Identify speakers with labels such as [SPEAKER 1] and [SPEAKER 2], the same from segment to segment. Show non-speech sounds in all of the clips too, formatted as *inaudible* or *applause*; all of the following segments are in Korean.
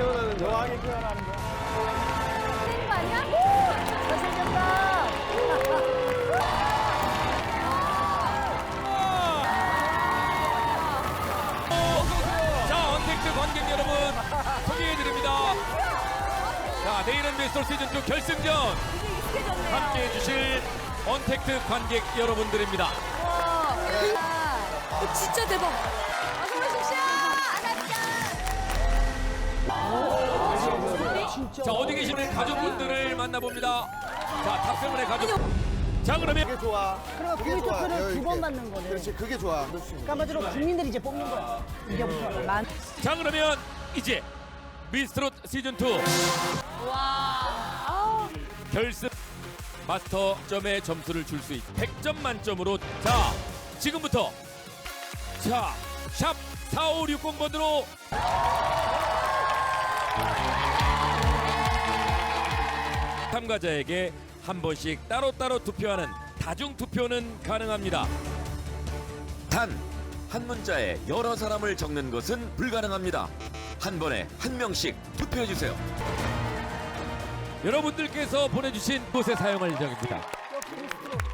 [SPEAKER 1] 표현하는 거.
[SPEAKER 2] 묘하게 표현하는 거.
[SPEAKER 3] 선생님 아니야? 잘생겼다.
[SPEAKER 4] 자, 언택트 관객 여러분 소개해드립니다. 자, 내일은 미스터 시즌 2 결승전 함께 해 주실 언택트 관객 여러분들입니다.
[SPEAKER 3] 어, 진짜 대박.
[SPEAKER 4] 자, 어디 계시는 가족분들을 만나봅니다. 자, 탑세븐의 가족. 자, 그러면
[SPEAKER 1] 그게 좋아.
[SPEAKER 5] 그럼
[SPEAKER 1] 그게
[SPEAKER 5] 국민
[SPEAKER 1] 좋아.
[SPEAKER 5] 투표를
[SPEAKER 1] 여유
[SPEAKER 5] 두. 번 받는 거네.
[SPEAKER 1] 그렇지, 그게 좋아.
[SPEAKER 5] 그러니까 한마디로 국민들이 이제 뽑는 거야. 이제부터 만.
[SPEAKER 4] 자, 그러면 이제 미스트롯 시즌 2 결승 마스터 점의 점수를 줄 수 있. 100점 만점으로 자, 지금부터 자, 샵 4560번으로 참가자에게 한 번씩 따로따로 투표하는 다중 투표는 가능합니다.
[SPEAKER 6] 단 한 문자에 여러 사람을 적는 것은 불가능합니다. 한 번에 한 명씩 투표해 주세요.
[SPEAKER 4] 여러분들께서 보내주신 곳에 사용할 예정입니다.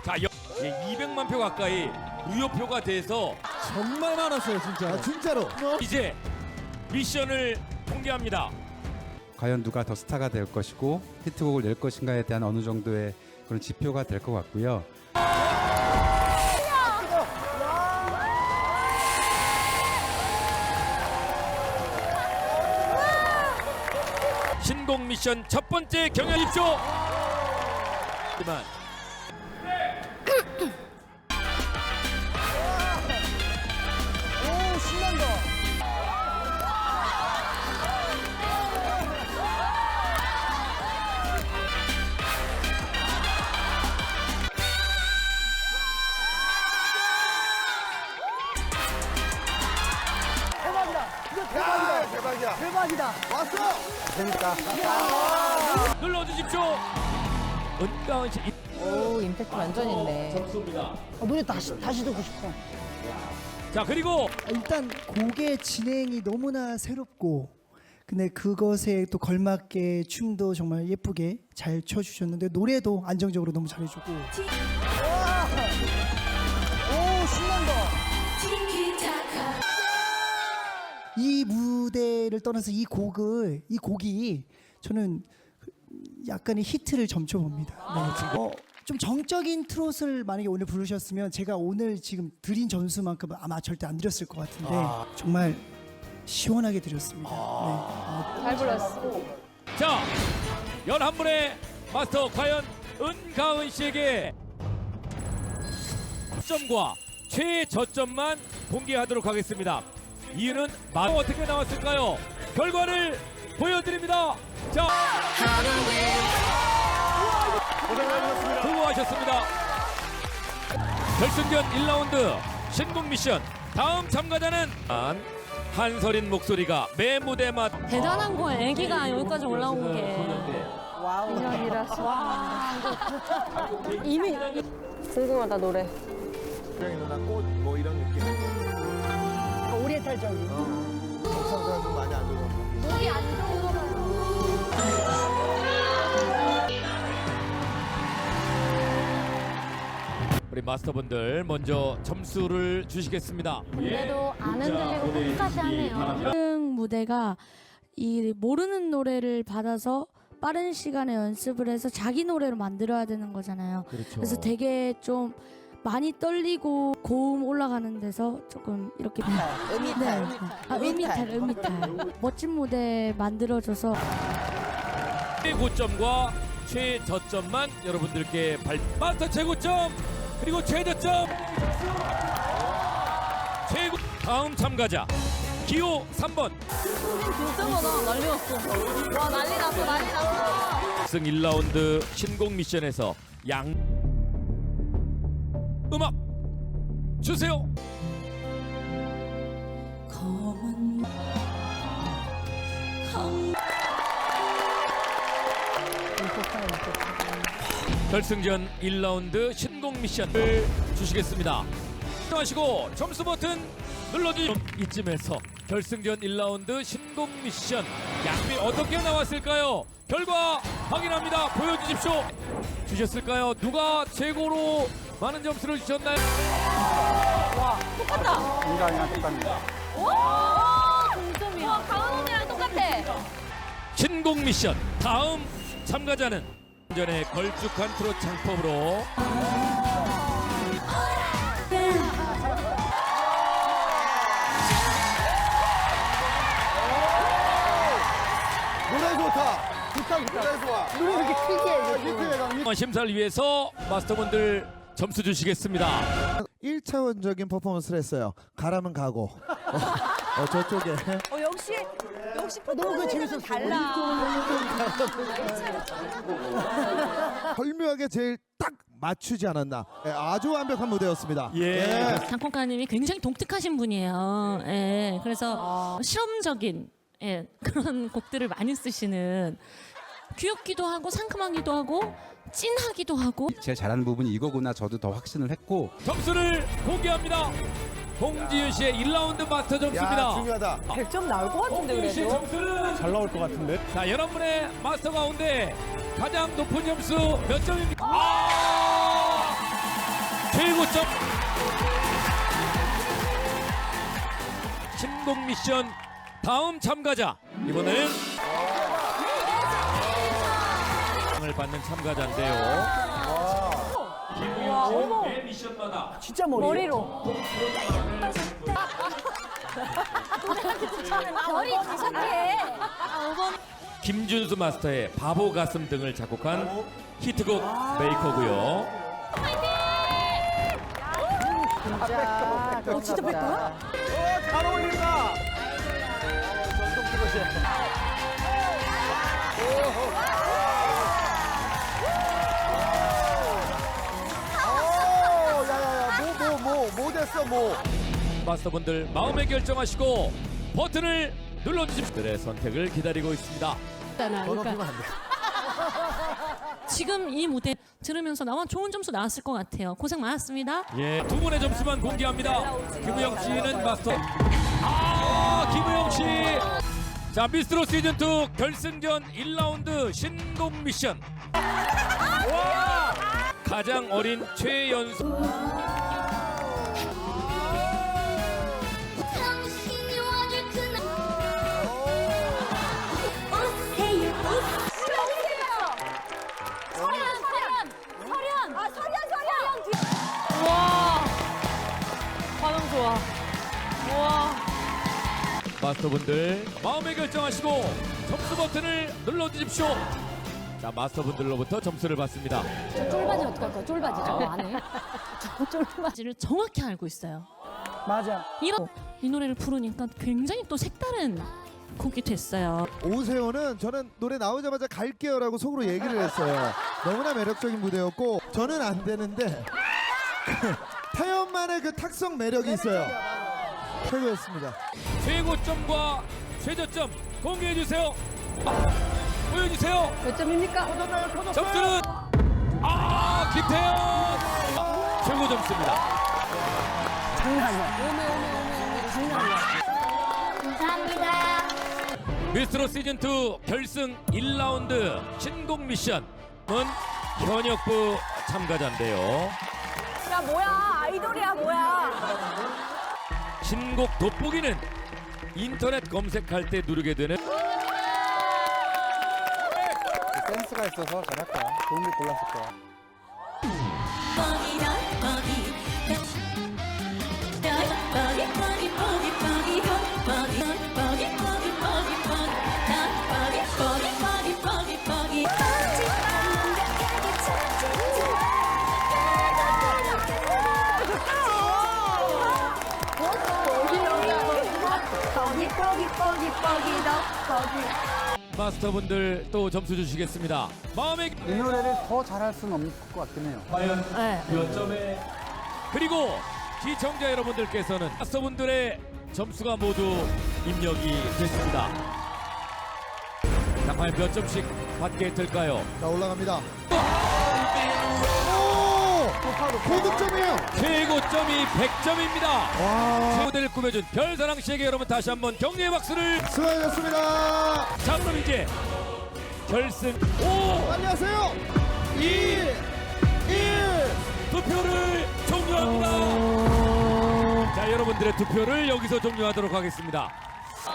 [SPEAKER 4] 자, 여, 200만 표 가까이 무효표가 돼서
[SPEAKER 2] 정말 많았어요, 진짜. 진짜로.
[SPEAKER 4] 이제 미션을 공개합니다.
[SPEAKER 7] 과연 누가 더 스타가 될 것이고 히트곡을 낼 것인가에 대한 어느 정도의 그런 지표가 될 것 같고요.
[SPEAKER 4] 신곡 미션 첫 번째 경연 입쇼. 하지만
[SPEAKER 5] 대박이다.
[SPEAKER 1] 왔어. 재밌다.
[SPEAKER 4] 눌러주십시오. 은가은 씨
[SPEAKER 8] 오 임팩트 완전 있네.
[SPEAKER 4] 점수입니다.
[SPEAKER 5] 어, 노래 다시 다시 듣고 싶어.
[SPEAKER 4] 자 그리고
[SPEAKER 9] 일단 곡의 진행이 너무나 새롭고 근데 그것에 또 걸맞게 춤도 정말 예쁘게 잘 춰주셨는데 노래도 안정적으로 너무 잘해주고 이 무대를 떠나서 이 곡을 이 곡이 저는 약간의 히트를 점쳐봅니다. 네. 어, 좀 정적인 트롯을 만약에 오늘 부르셨으면 제가 오늘 지금 드린 점수만큼 아마 절대 안 드렸을 것 같은데 정말 시원하게 드렸습니다. 네. 어,
[SPEAKER 3] 잘 불렀어.
[SPEAKER 4] 자 11분의 마스터 과연 은가은 씨에게 점과 최저점만 공개하도록 하겠습니다. 이유는 마 어떻게 나왔을까요? 결과를 보여드립니다. 자. 수고하셨습니다. 결승전 1라운드 신곡 미션 다음 참가자는 한- 한설인 목소리가 매 무대마다
[SPEAKER 3] 대단한 거야. 애기가 여기까지 올라온 게.
[SPEAKER 8] 와우.
[SPEAKER 3] 와. 이미
[SPEAKER 8] 궁금하다 노래.
[SPEAKER 1] 고양이 누나 꽃 뭐 이런 느낌. 성사가 좀 많이 안 좋아.
[SPEAKER 3] 목이 안 좋은
[SPEAKER 4] 우리 마스터분들 먼저 점수를 주시겠습니다.
[SPEAKER 3] 그래도 안 흔들리고 끝까지 하네요.
[SPEAKER 10] ซึ่ง 무대가 이 모르는 노래를 받아서 빠른 시간에 연습을 해서 자기 노래로 만들어야 되는 거잖아요.
[SPEAKER 4] 그렇죠.
[SPEAKER 10] 그래서 되게 좀 많이 떨리고 고음 올라가는 데서 조금 이렇게
[SPEAKER 8] 음이탈.
[SPEAKER 10] 네. 아, 음이탈, 음이탈. 멋진 무대 만들어줘서
[SPEAKER 4] 최고점과 최저점만 여러분들께 발 마스터 최고점 그리고 최저점 최고 다음 참가자 기호 3번
[SPEAKER 3] 진짜 많아. 난리 났어. 와 난리 났어. 난리 났어.
[SPEAKER 4] 승 1라운드 신곡 미션에서 양 음악 주세요.
[SPEAKER 10] 검은
[SPEAKER 4] 결승전 1라운드 신곡 미션을 주시겠습니다. 하시고 점수 버튼 눌러주시 이쯤에서 결승전 1라운드 신곡 미션 양비 어떻게 나왔을까요? 결과 확인합니다. 보여주십시오. 주셨을까요? 누가 최고로 많은 점수를 주셨나요?
[SPEAKER 3] 와, 동점이야. 와, 강원 언니랑 똑같아.
[SPEAKER 4] 신곡 미션 다음 참가자는 전에 걸쭉한 트롯 창법으로
[SPEAKER 1] 노래 좋다. 좋다, 좋다. 노래 좋아.
[SPEAKER 5] 눈이 이렇게 크게 해.
[SPEAKER 1] 아, 히트의 강림.
[SPEAKER 4] 심사를 위해서 마스터분들 점수 주시겠습니다.
[SPEAKER 1] 1차원적인 퍼포먼스를 했어요. 가라면 가고. 어, 어, 저쪽에.
[SPEAKER 3] 어, 역시, 역시
[SPEAKER 5] 너무 그 재밌었어.
[SPEAKER 3] 달라.
[SPEAKER 1] 절묘하게 제일 딱 맞추지 않았나. 예, 아주 완벽한 무대였습니다.
[SPEAKER 4] 예.
[SPEAKER 11] 장콩가님이 굉장히 독특하신 분이에요. 예, 그래서 실험적인 예, 그런 *laughs* 곡들을 많이 쓰시는 귀엽기도 하고 상큼하기도 하고 찐하기도 하고
[SPEAKER 7] 제일 잘하는 부분이 이거구나 저도 더 확신을 했고
[SPEAKER 4] 점수를 공개합니다. 홍지윤 씨의 1라운드 마스터
[SPEAKER 1] 야,
[SPEAKER 4] 점수입니다.
[SPEAKER 1] 중요하다.
[SPEAKER 8] 100점 나올 것 같은데
[SPEAKER 4] 홍지윤
[SPEAKER 8] 그래도.
[SPEAKER 4] 점수는
[SPEAKER 2] 잘 나올 것 같은데.
[SPEAKER 4] 자 여러분의 마스터 가운데 가장 높은 점수 몇 점입니까? 아 최고점 신곡 미션 다음 참가자 이번에는 상을 받는 참가자인데요. 김우영 씨의 미션마다
[SPEAKER 5] 진짜 머리.
[SPEAKER 3] 머리로. 머리 개.
[SPEAKER 4] 김준수 마스터의 바보 가슴 등을 작곡한 히트곡 메이커고요.
[SPEAKER 8] 진짜. 어, 진짜 뺄 거야?
[SPEAKER 1] 어, 잘 어울린다. 야야야, 뭐, 뭐, 뭐, 뭐 됐어, 뭐.
[SPEAKER 4] 마스터분들 마음에 결정하시고 버튼을 눌러주십시오. 들의 선택을 기다리고 있습니다.
[SPEAKER 1] 더 높이면 안 돼. *laughs*
[SPEAKER 11] 지금 이 무대 들으면서 나와 좋은 점수 나왔을 것 같아요. 고생 많았습니다.
[SPEAKER 4] 예, 두 분의 점수만 공개합니다. 김우영 씨는 마스터. 아, 김우영 씨. 자, 미스트로 시즌 2 결승전 1라운드 신곡 미션. 와! 가장 어린 최연소. 마스터분들 마음에 결정하시고 점수 버튼을 눌러주십시오. 자, 마스터분들로부터 점수를 받습니다.
[SPEAKER 3] 쫄바지 어떡할 거야? 쫄바지 저거 안 해? 저거 쫄바지.
[SPEAKER 11] 지를 정확히 알고 있어요.
[SPEAKER 5] 맞아.
[SPEAKER 11] 이런 이 노래를 부르니까 굉장히 또 색다른 곡이 됐어요.
[SPEAKER 1] 오세호는 저는 노래 나오자마자 갈게요라고 속으로 얘기를 했어요. 너무나 매력적인 무대였고 저는 안 되는데 *laughs* 태연만의 그 탁성 매력이 있어요. 최고였습니다.
[SPEAKER 4] 최고점과 최저점 공개해 주세요. 아, 보여주세요.
[SPEAKER 8] 몇 점입니까?
[SPEAKER 4] 점수는 아 김태현 아, 최고 점수입니다.
[SPEAKER 5] 장난이야.
[SPEAKER 8] 오메, 오메, 오메, 오메. 장난이야.
[SPEAKER 3] 감사합니다.
[SPEAKER 4] 미스트로 시즌 2 결승 1라운드 신곡 미션은 현역부 참가자인데요.
[SPEAKER 3] 야, 뭐야? 아이돌이야, 뭐야?
[SPEAKER 4] 신곡 돋보기는 인터넷 검색할 때 누르게 되는
[SPEAKER 2] 센스가 있어서 잘할 거야. 좋은 걸 골랐을 거야.
[SPEAKER 4] 마스터분들 또 점수 주시겠습니다. 마음의
[SPEAKER 2] 이 노래를 더 잘할 수는 없을 것 같긴 해요.
[SPEAKER 4] 과연
[SPEAKER 3] 네.
[SPEAKER 4] 몇 점에 그리고 시청자 여러분들께서는 마스터분들의 점수가 모두 입력이 됐습니다. 자, 과연 몇 점씩 받게 될까요?
[SPEAKER 1] 자 올라갑니다. 오!
[SPEAKER 4] 최고점이 100점입니다.
[SPEAKER 1] 와.
[SPEAKER 4] 무대를 꾸며준 별사랑 씨에게 여러분 다시 한번 격려의 박수를.
[SPEAKER 1] 수고하셨습니다.
[SPEAKER 4] 자 그럼 이제 결승 5,
[SPEAKER 1] 빨리 하세요.
[SPEAKER 4] 2, 1 투표를 종료합니다. 자 여러분들의 투표를 여기서 종료하도록 하겠습니다.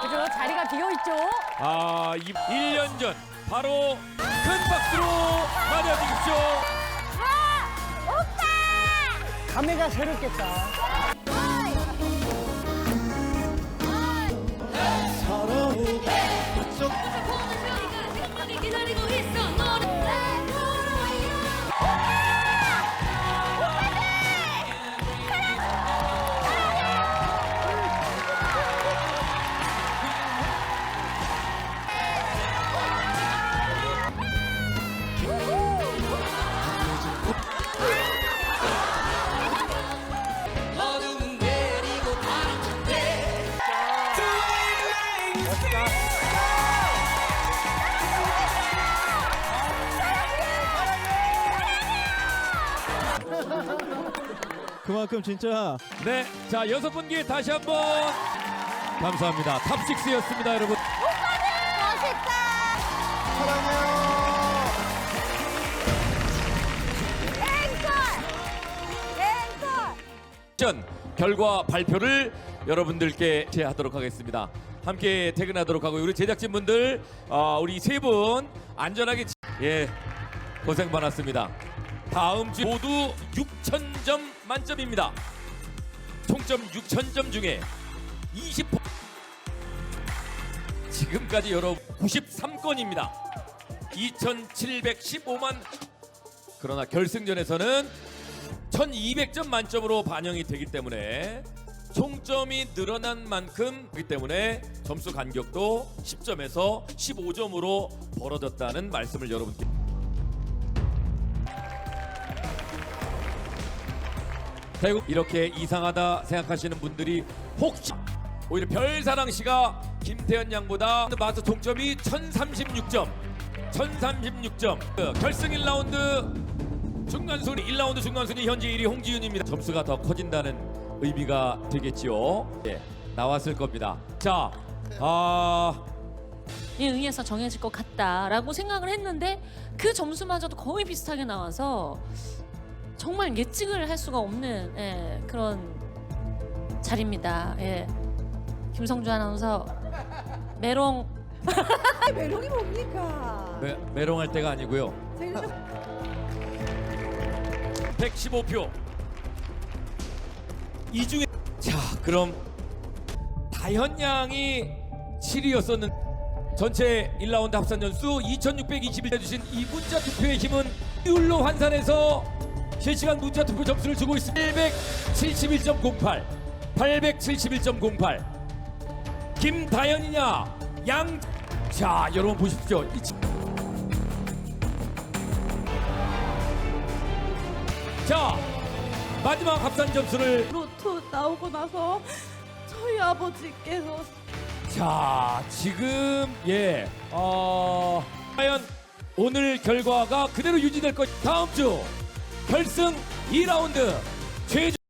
[SPEAKER 8] 그죠? 자리가 비어 있죠?
[SPEAKER 4] 아, 이 1년 전 바로 큰 박수로 맞아주십시오.
[SPEAKER 5] 감회가 새롭겠다.
[SPEAKER 10] 기다
[SPEAKER 1] 그만큼 진짜
[SPEAKER 4] 네, 자 여섯 분께 다시 한번 감사합니다. 탑6였습니다, 여러분.
[SPEAKER 1] 사랑해요.
[SPEAKER 4] 전 결과 발표를 여러분들께 제하도록 하겠습니다. 함께 퇴근하도록 하고 우리 제작진 분들 어, 우리 세 분 안전하게 지- 예 고생 많았습니다. 다음 주 모두 6,000점 만점입니다. 총점 6,000점 중에 20 지금까지 여러 93건입니다. 2,715만 그러나 결승전에서는 1200점 만점으로 반영이 되기 때문에 총점이 늘어난 만큼이기 때문에 점수 간격도 10점에서 15점으로 벌어졌다는 말씀을 여러분께 결국 이렇게 이상하다 생각하시는 분들이 혹시 오히려 별사랑 씨가 김태현 양보다 마스 총점이 1036점 1036점 그 결승 1라운드 중간순위 1라운드 중간순위 현재 1위 홍지윤입니다. 점수가 더 커진다는 의미가 되겠지요. 예, 나왔을 겁니다. 자, 아
[SPEAKER 11] 에 의해서 정해질 것 같다라고 생각을 했는데 그 점수마저도 거의 비슷하게 나와서 정말 예측을 할 수가 없는 예, 그런 자리입니다. 예. 김성주 아나운서 메롱 *laughs*
[SPEAKER 8] 메롱이 뭡니까?
[SPEAKER 4] 매, 메롱할 때가 아니고요. 115표. 이 중에 자, 그럼 다현 양이 7위였었는 전체 1라운드 합산 점수 2621 해주신 이 문자 투표의 힘은 비율로 환산해서 실시간 문자 투표 점수를 주고 있습니다. 871.08, 871.08. 김다현이냐, 양. 자, 여러분 보십시오. 이 자, 마지막 합산 점수를
[SPEAKER 3] 로또 나오고 나서 저희 아버지께서
[SPEAKER 4] 자 지금 예 어, 과연 오늘 결과가 그대로 유지될 것 다음 주 결승 2라운드 최종